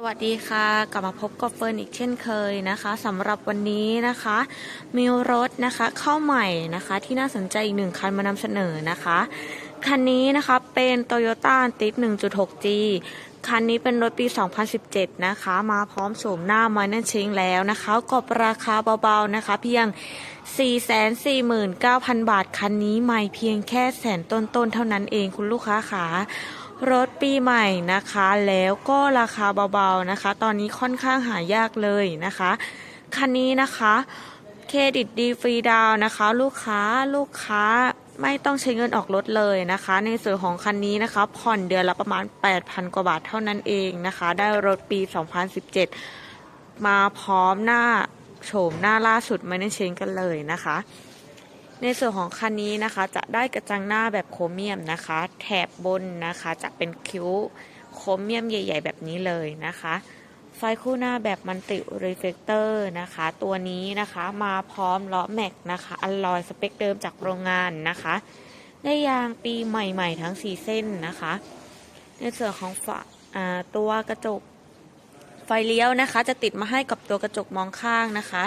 สวัสดีค่ะ กลับมาพบกับเฟิร์นอีกเช่นเคยนะคะสำหรับวันนี้นะคะ มีรถนะคะเข้าใหม่นะคะที่น่าสนใจอีกหนึ่งคันมานำเสนอนะคะ คันนี้นะคะเป็น Toyota a n t i 1.6G คันนี้เป็นรถปี 2017 นะคะ มาพร้อมโฉมหน้า m i n o r Change แล้วนะคะกบราคาเบาๆนะคะ เพียง 449,000 บาท คันนี้ใหม่เพียงแค่แสนต้นๆเท่านั้นเองคุณลูกค้าขา รถปีใหม่นะคะ แล้วก็ราคาเบาๆนะคะ ตอนนี้ค่อนข้างหายากเลยนะคะ คันนี้นะคะเครดิตดีฟรีดาวนะคะ ลูกค้าลูกค้าไม่ต้องใช้เงินออกรถเลยนะคะ ในส่วนของคันนี้นะคะ ผ่อนเดือนละประมาณ 8,000 กว่าบาทเท่านั้นเองนะคะ ได้รถปี 2017 มาพร้อมหน้าโฉมหน้าล่าสุดไม่ได้เชนกันเลยนะคะ ในส่วนของคันนี้นะคะจะได้กระจังหน้าแบบโครเมียมนะคะ แถบบนนะคะจะเป็นคิ้วโครเมียมใหญ่ ๆ แบบนี้เลยนะคะ ไฟคู่หน้าแบบมันติรีเฟกเตอร์นะคะ ตัวนี้นะคะมาพร้อมล้อแม็กนะคะอลลอยสเปคเดิมจากโรงงานนะคะ ได้ยางปีใหม่ๆ ทั้ง 4 เส้นนะคะ ในส่วนของฝาตัวกระจกไฟเลี้ยวนะคะ จะติดมาให้กับตัวกระจกมองข้างนะคะ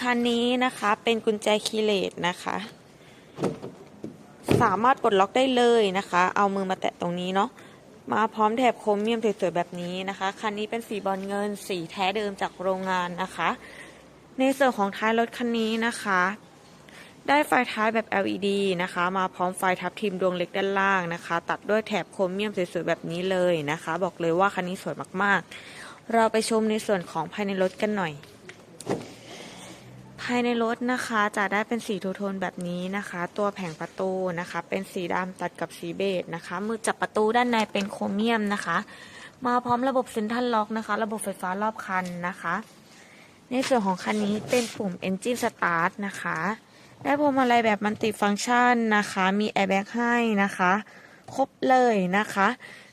คันนี้นะคะเป็นกุญแจคีเลสนะคะ สามารถปลดล็อกได้เลยนะคะ เอามือมาแตะตรงนี้เนาะมาพร้อมแถบโครเมียมสวยๆแบบนี้นะคะ คันนี้เป็นสีบอลเงินสีแท้เดิมจากโรงงานนะคะ ในส่วนของท้ายรถคันนี้นะคะ ได้ไฟท้ายแบบ LED นะคะ มาพร้อมไฟทับทิมดวงเล็กด้านล่างนะคะ ตัดด้วยแถบโครเมียมสวยๆแบบนี้เลยนะคะ บอกเลยว่าคันนี้สวยมากๆ เราไปชมในส่วนของภายในรถกันหน่อย ภายในรถนะคะจะได้เป็นสีทูโทนแบบนี้นะคะ ตัวแผงประตูนะคะ เป็นสีดำตัดกับสีเบจนะคะ มือจับประตูด้านในเป็นโครเมียมนะคะ มาพร้อมระบบเซ็นทรัลล็อกนะคะ ระบบไฟฟ้ารอบคันนะคะ ในส่วนของคันนี้เป็นปุ่ม Engine Start นะคะ ได้พวงมาลัยแบบมันติฟังก์ชันนะคะ มีแอร์แบ็กให้นะคะ ครบเลยนะคะ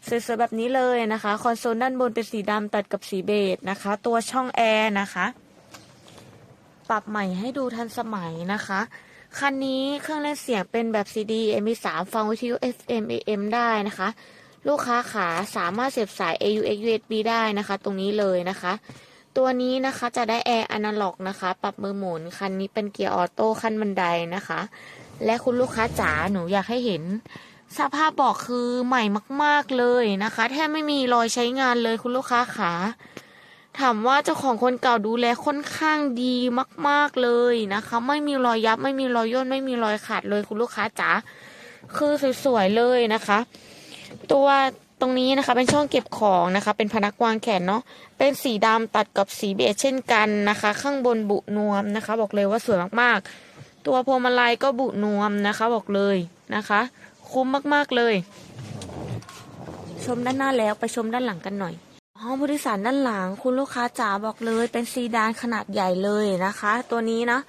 สวยๆแบบนี้เลยนะคะ คอนโซลด้านบนเป็นสีดำตัดกับสีเบจนะคะ ตัวช่องแอร์นะคะ ปรับใหม่ให้ดูทันสมัยนะคะ คันนี้เครื่องเล่นเสียงเป็นแบบ CD MP3 ฟังวิทยุ FM AM ได้นะคะ ลูกค้าขาสามารถเสียบสาย AUX USB ได้นะคะ ตรงนี้เลยนะคะ ตัวนี้นะคะจะได้แอร์อนาล็อกนะคะ ปรับมือหมุน คันนี้เป็นเกียร์ออโต้ขั้นบันไดนะคะ และคุณลูกค้าจ๋าหนูอยากให้เห็นสภาพบอกคือใหม่มาก ๆ เลยนะคะ แทบไม่มีรอยใช้งานเลยคุณลูกค้าขา ถามว่าเจ้าของคนเก่าดูแลค่อนข้างดีมาก ๆเลยนะคะ ไม่มีรอยยับ ไม่มีรอยย่น ไม่มีรอยขาดเลยคุณลูกค้าจ๋าคือสวยๆเลยนะคะ ตัวตรงนี้นะคะเป็นช่องเก็บของนะคะ เป็นพนักวางแขนเนาะเป็นสีดำตัดกับสีเบจเช่นกันนะคะ ข้างบนบุนวมนะคะ บอกเลยว่าสวยมากๆ ตัวพวงมาลัยก็บุนวมนะคะ บอกเลยนะคะ คุ้มมากๆเลย ชมด้านหน้าแล้วไปชมด้านหลังกันหน่อย ห้องผู้โดยสารด้านหลังคุณลูกค้าจ๋าบอกเลยเป็นซีดานขนาดใหญ่เลยนะคะ ตัวนี้นะ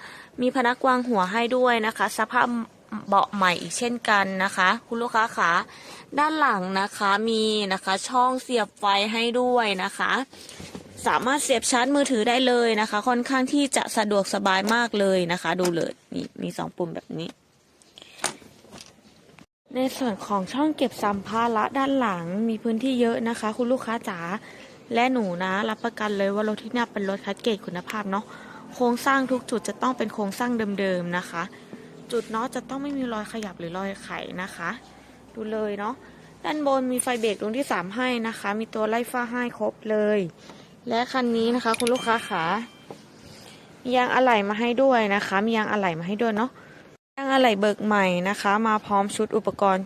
มีพนักวางหัวให้ด้วยนะคะ สภาพเบาะใหม่อีกเช่นกันนะคะ คุณลูกค้าขาด้านหลังนะคะมีนะคะช่องเสียบไฟให้ด้วยนะคะ สามารถเสียบชาร์จมือถือได้เลยนะคะ ค่อนข้างที่จะสะดวกสบายมากเลยนะคะ ดูเลยนี่มีสองปุ่มแบบนี้ ในส่วนของช่องเก็บสัมภาระด้านหลังมีพื้นที่เยอะนะคะ คุณลูกค้าจ๋า และหนูนะรับประกันเลยว่ารถที่นี่เป็นรถคัดเกรดคุณภาพเนาะโครงสร้างทุกจุดจะต้องเป็นโครงสร้างเดิมๆนะคะ จุดเนาะจะต้องไม่มีรอยขยับหรือรอยไขนะคะ ดูเลยเนาะด้านบนมีไฟเบรกดวงที่3ให้นะคะ มีตัวไล่ฟ้าให้ครบเลย และคันนี้นะคะ คุณลูกค้าขามียางอะไหล่มาให้ด้วยนะคะ มียางอะไหล่มาให้ด้วยเนาะยางอะไหล่เบิกใหม่นะคะ มาพร้อมชุดอุปกรณ์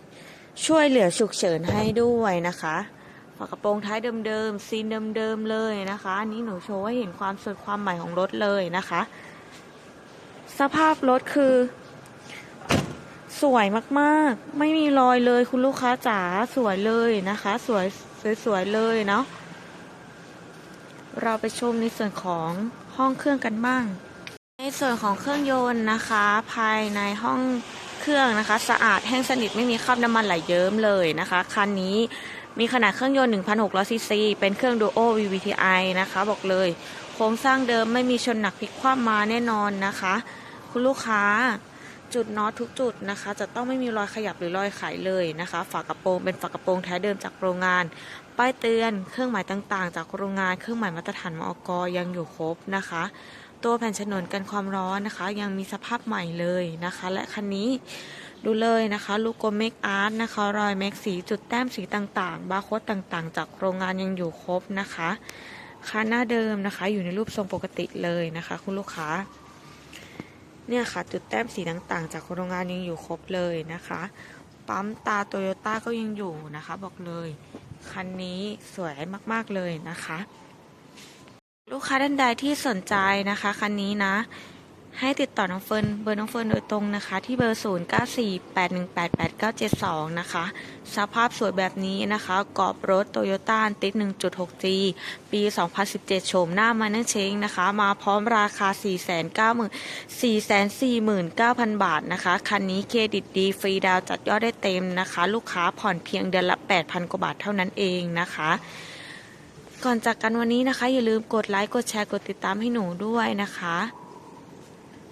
ช่วยเหลือฉุกเฉินให้ด้วยนะคะ ฝากระโปรงท้ายเดิมๆซีนเดิมๆเลยนะคะอันนี้หนูโชว์ให้เห็นความสดความใหม่ของรถเลยนะคะ สภาพรถคือ สวยมากๆ ไม่มีรอยเลยคุณลูกค้าจ๋าสวยเลยนะคะ สวยสวยๆเลยเนาะเราไปชมในส่วนของห้องเครื่องกันบ้าง ในส่วนของเครื่องยนต์นะคะ ภายในห้องเครื่องนะคะ สะอาดแห้งสนิทไม่มีคราบน้ำมันไหลเยิ้มเลยนะคะ คันนี้ มีขนาดเครื่องยนต์ 1,600ซีซี เป็นเครื่อง Duo VVTi นะคะ บอกเลย โครงสร้างเดิมไม่มีชนหนักพลิกคว่ำมาแน่นอนนะคะ คุณลูกค้าจุดน็อตทุกจุดนะคะ จะต้องไม่มีรอยขยับหรือรอยไขเลยนะคะ ฝากระโปรงเป็นฝากระโปรงแท้เดิมจากโรงงาน ป้ายเตือนเครื่องหมายต่างๆ จากโรงงาน เครื่องหมายมาตรฐานมอกยังอยู่ครบนะคะ ตัวแผ่นฉนวนกันความร้อนนะคะ ยังมีสภาพใหม่เลยนะคะ และคันนี้ ดูเลยนะคะ ลูกโกเมกอาร์ตนะคะ รอยเมกสีจุดแต้มสีต่างๆ บาร์โค้ดต่างๆ จากโรงงานยังอยู่ครบนะคะคันหน้าเดิมนะคะ อยู่ในรูปทรงปกติเลยนะคะ คุณลูกค้า เนี่ยค่ะ จุดแต้มสีต่างๆ จากโรงงานยังอยู่ครบเลยนะคะ ปั๊มตาโตโยต้าก็ยังอยู่นะคะ บอกเลยคันนี้สวยมากๆเลยนะคะ ลูกค้าท่านใดที่สนใจนะคะ คันนี้นะ ให้ติดต่อน้องเฟิร์นเบอร์น้องเฟิร์นโดยตรงนะคะ ที่เบอร์ 0 9 4 8 1 8 8 9 7 2 นะคะ สภาพสวยแบบนี้นะคะกรอบรถโตโยต้าติด 1.6G ปี 2017 โฉมหน้ามานั่งเชงนะคะ มาพร้อมราคา449,000 บาทนะคะ คันนี้เครดิตดี ฟรีดาวจัดยอดได้เต็มนะคะ ลูกค้าผ่อนเพียงเดือนละ 8,000 กว่าบาทเท่านั้นเองนะคะก่อนจากกันวันนี้นะคะ อย่าลืมกดไลค์กดแชร์กดติดตามให้หนูด้วยนะคะ